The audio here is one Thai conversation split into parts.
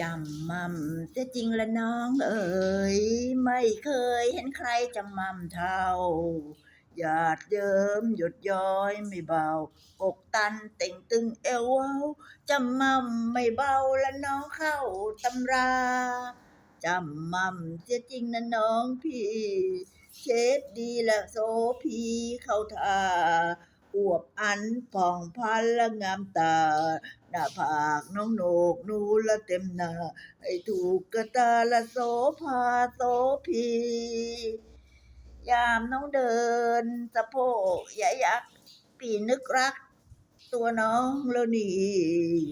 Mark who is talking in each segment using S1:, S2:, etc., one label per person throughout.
S1: จำมั่มเสียจริงละน้องเอ๋ยไม่เคยเห็นใครจำมั่มเท่าหยาดเยิ้มหยดย้อยไม่เบาอกตันเต่งตึงเอวเว้าจำมั่มไม่เบาละน้องเข้าตำราจำมั่มเสียจริงนะน้องพี่ เชฟดีและโซพีเข้าท่า อวบอันผ่องพันละงามตา หน้าผากน้องโหนกนูละเต็มหน้าให้ถูกกระตาละโสภาโสพียามน้องเดินสะโพกใหญ่ยักปีนึกรัก ตัวน้องแล้วนี่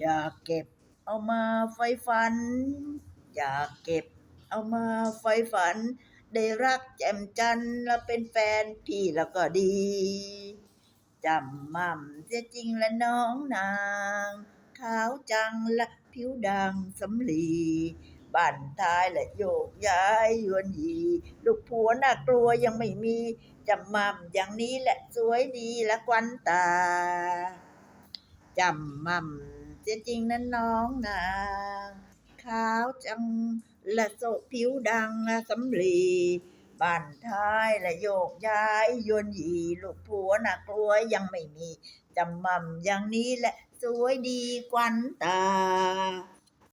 S1: อยากเก็บเอามาไฟฝัน อยากเก็บเอามาไฟฝัน ได้รักแจ่มจันทร์และเป็นแฟนพี่แล้วก็ดี จำมั่มเสียจริงละน้องนาง ขาวจังละผิวดังสำลีบั่นท้ายและโยกย้ายยวนยีลูกผัวน่ากลัวยังไม่มีจำมั่มอย่างนี้แหละสวยดีละควันตาจำมั่มเสียจริงนะน้องนางขาวจังและโสผิวดังสำลี บ้านท้ายและโยกย้ายยวนยีลูกผัวน่ากลัวยังไม่มีจำมั่มอย่างนี้แหละสวยดีกวันตา